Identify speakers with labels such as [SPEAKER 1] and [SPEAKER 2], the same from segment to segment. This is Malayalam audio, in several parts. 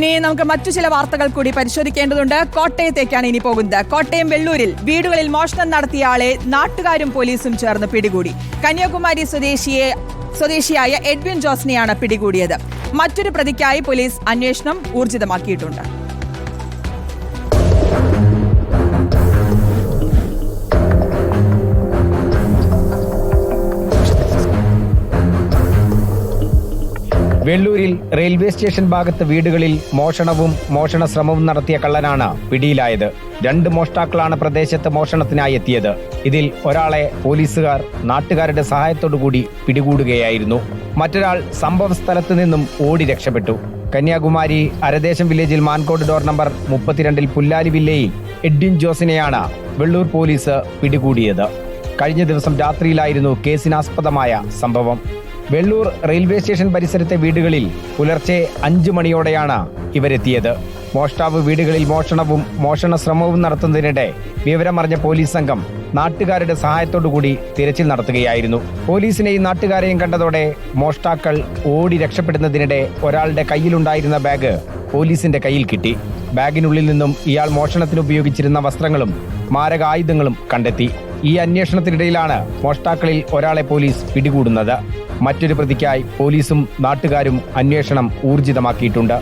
[SPEAKER 1] ഇനി നമുക്ക് മറ്റു ചില വാർത്തകൾ കൂടി പരിശോധിക്കേണ്ടതുണ്ട്. കോട്ടയത്തേക്കാണ് ഇനി പോകുന്നത്. കോട്ടയം വെള്ളൂരിൽ വീടുകളിൽ മോഷണം നടത്തിയ ആളെ നാട്ടുകാരും പോലീസും ചേർന്ന് പിടികൂടി. കന്യാകുമാരി സ്വദേശിയെ സ്വദേശിയായ എഡ്വിൻ ജോസിനെയാണ് പിടികൂടിയത്. മറ്റൊരു പ്രതിക്കായി പോലീസ് അന്വേഷണം ഊർജിതമാക്കിയിട്ടുണ്ട്.
[SPEAKER 2] വെള്ളൂരിൽ റെയിൽവേ സ്റ്റേഷൻ ഭാഗത്ത് വീടുകളിൽ മോഷണവും മോഷണ ശ്രമവും നടത്തിയ കള്ളനാണ് പിടിയിലായത്. രണ്ട് മോഷ്ടാക്കളാണ് പ്രദേശത്ത് മോഷണത്തിനായി എത്തിയത്. ഇതിൽ ഒരാളെ പോലീസുകാർ നാട്ടുകാരുടെ സഹായത്തോടുകൂടി പിടികൂടുകയായിരുന്നു. മറ്റൊരാൾ സംഭവ സ്ഥലത്ത് നിന്നും ഓടി രക്ഷപ്പെട്ടു. കന്യാകുമാരി അരദേശം വില്ലേജിൽ മാൻകോട് ഡോർ നമ്പർ മുപ്പത്തിരണ്ടിൽ പുല്ലാലി വില്ലയിൽ എഡ്വിൻ ജോസിനെയാണ് വെള്ളൂർ പോലീസ് പിടികൂടിയത്. കഴിഞ്ഞ ദിവസം രാത്രിയിലായിരുന്നു കേസിനാസ്പദമായ സംഭവം. വെള്ളൂർ റെയിൽവേ സ്റ്റേഷൻ പരിസരത്തെ വീടുകളിൽ പുലർച്ചെ അഞ്ചു മണിയോടെയാണ് ഇവരെത്തിയത്. മോഷ്ടാവ് വീടുകളിൽ മോഷണവും മോഷണ ശ്രമവും നടത്തുന്നതിനിടെ വിവരമറിഞ്ഞ പോലീസ് സംഘം നാട്ടുകാരുടെ സഹായത്തോടുകൂടി തിരച്ചിൽ നടത്തുകയായിരുന്നു. പോലീസിനെയും നാട്ടുകാരെയും കണ്ടതോടെ മോഷ്ടാക്കൾ ഓടി രക്ഷപ്പെടുന്നതിനിടെ ഒരാളുടെ കയ്യിലുണ്ടായിരുന്ന ബാഗ് പോലീസിന്റെ കയ്യിൽ കിട്ടി. ബാഗിനുള്ളിൽ നിന്നും ഇയാൾ മോഷണത്തിന് ഉപയോഗിച്ചിരുന്ന വസ്ത്രങ്ങളും മാരക ആയുധങ്ങളും കണ്ടെത്തി. ഈ അന്വേഷണത്തിനിടയിലാണ് മോഷ്ടാക്കളിൽ ഒരാളെ പോലീസ് പിടികൂടുന്നത്. മറ്റൊരു പ്രതിക്കായി പോലീസും നാട്ടുകാരും അന്വേഷണം ഊർജിതമാക്കിയിട്ടുണ്ട്.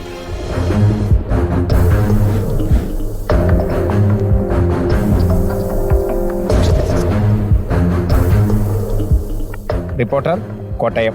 [SPEAKER 2] റിപ്പോർട്ടർ കോട്ടയം.